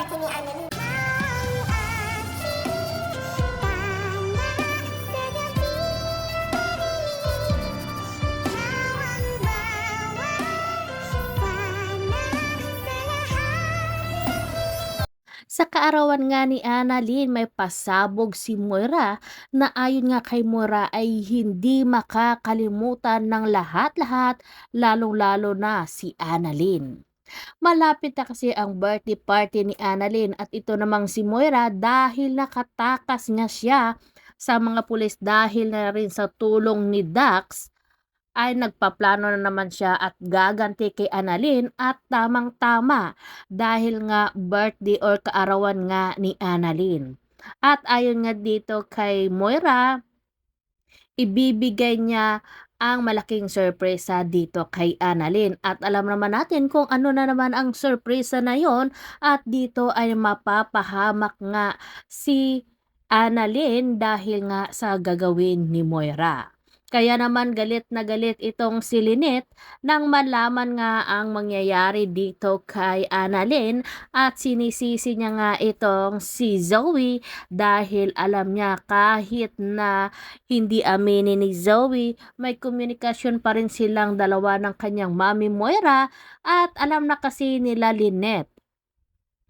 party ni Annalyn. Sa kaarawan nga ni Annalyn may pasabog si Moira na ayon nga kay Moira ay hindi makakalimutan ng lahat-lahat lalong-lalo na si Annalyn. Malapit na kasi ang birthday party ni Annalyn at ito namang si Moira dahil nakatakas nga siya sa mga pulis dahil na rin sa tulong ni Dax ay nagpaplano na naman siya at gaganti kay Annalyn at tamang-tama dahil nga birthday or kaarawan nga ni Annalyn. At ayon nga dito kay Moira, ibibigay niya ang malaking sorpresa dito kay Annalyn. At alam naman natin kung ano na naman ang sorpresa na yon at dito ay mapapahamak nga si Annalyn dahil nga sa gagawin ni Moira. Kaya naman galit na galit itong si Lynette nang malaman nga ang mangyayari dito kay Annalyn at sinisisi niya nga itong si Zoe dahil alam niya kahit na hindi aminin ni Zoe, may komunikasyon pa rin silang dalawa ng kanyang mami Moira at alam na kasi nila Lynette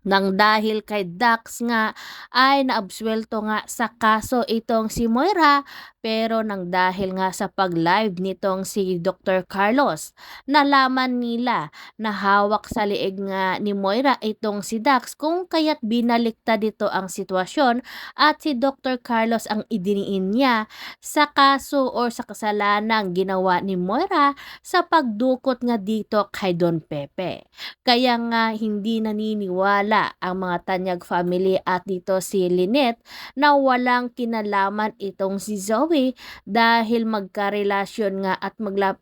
nang dahil kay Dax nga ay naabsuelto nga sa kaso itong si Moira pero nang dahil nga sa pag-live nitong si Dr. Carlos nalaman nila na hawak sa liig nga ni Moira itong si Dax kung kaya't binaliktad dito ang sitwasyon at si Dr. Carlos ang idiniin niya sa kaso or sa kasalanang ginawa ni Moira sa pagdukot nga dito kay Don Pepe. Kaya nga hindi naniniwala ang mga Tanyag family at dito si Lynette na walang kinalaman itong si Zoe dahil magkarelasyon nga at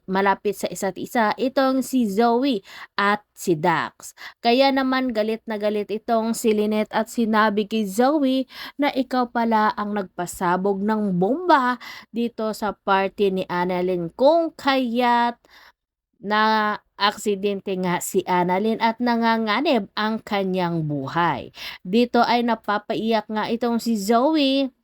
malapit sa isa't isa itong si Zoe at si Dax. Kaya naman galit na galit itong si Lynette at sinabi kay Zoe na ikaw pala ang nagpasabog ng bomba dito sa party ni Annalyn kung kaya't na aksidente nga si Annalyn at nanganganib ang kanyang buhay. Dito ay napapaiyak nga itong si Zoe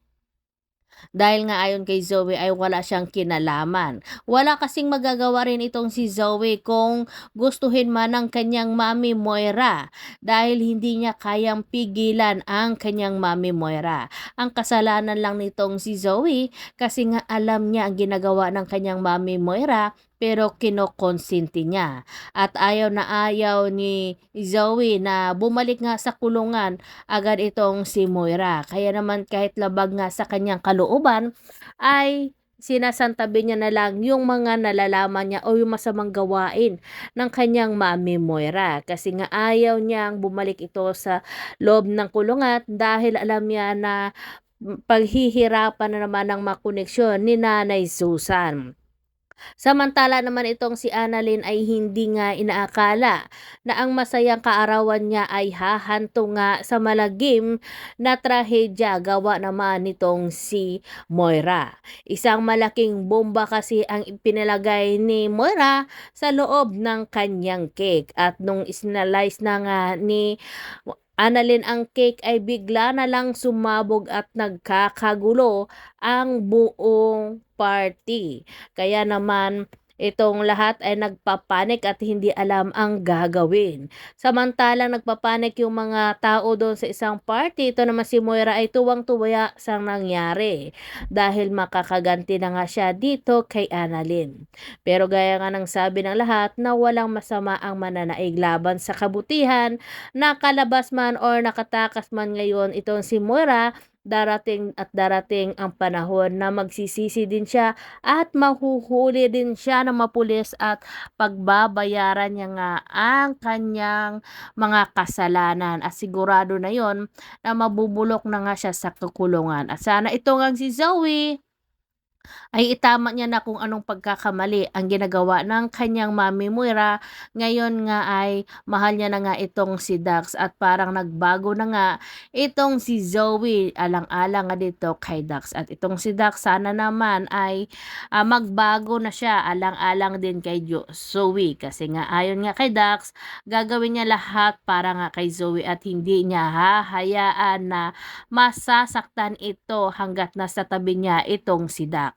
dahil nga ayon kay Zoe ay wala siyang kinalaman. Wala kasing magagawa rin itong si Zoe kung gustuhin man ng kanyang mami Moira dahil hindi niya kayang pigilan ang kanyang mami Moira. Ang kasalanan lang nitong si Zoe kasi nga alam niya ang ginagawa ng kanyang mami Moira pero kinokonsinti niya. At ayaw na ayaw ni Zoe na bumalik nga sa kulungan agad itong si Moira. Kaya naman kahit labag nga sa kanyang kalooban ay sinasantabi niya na lang yung mga nalalaman niya o yung masamang gawain ng kanyang mami Moira kasi nga ayaw niyang bumalik ito sa loob ng kulungan dahil alam niya na paghihirapan na naman ng makoneksyon ni Nanay Susan. Samantala naman itong si Annalyn ay hindi nga inaakala na ang masayang kaarawan niya ay hahanto nga sa malagim na trahedya gawa naman nitong si Moira. Isang malaking bomba kasi ang pinalagay ni Moira sa loob ng kanyang cake at nung isinalize na nga ni Annalyn ang cake ay bigla na lang sumabog at nagkakagulo ang buong party. Kaya naman itong lahat ay nagpapanik at hindi alam ang gagawin. Samantalang nagpapanik yung mga tao doon sa isang party, ito naman si Moira ay tuwang-tuwaya sa nangyari dahil makakaganti na nga siya dito kay Annalyn. Pero gaya nga ng sabi ng lahat na walang masama ang mananaig laban sa kabutihan, nakalabas man or nakatakas man ngayon itong si Moira darating at darating ang panahon na magsisisi din siya at mahuhuli din siya ng mapulis at pagbabayaran niya nga ang kanyang mga kasalanan. At sigurado na yon na mabubulok na nga siya sa kakulungan. At sana ito nga si Zoe ay itama niya na kung anong pagkakamali ang ginagawa ng kanyang mami Moira. Ngayon nga ay mahal niya na nga itong si Dax at parang nagbago na nga itong si Zoe. Alang-alang nga dito kay Dax. At itong si Dax sana naman ay ah, magbago na siya. Alang-alang din kay Zoe. Kasi nga ayon nga kay Dax, gagawin niya lahat para nga kay Zoe at hindi niya hahayaan na masasaktan ito hanggat nasa tabi niya itong si Dax.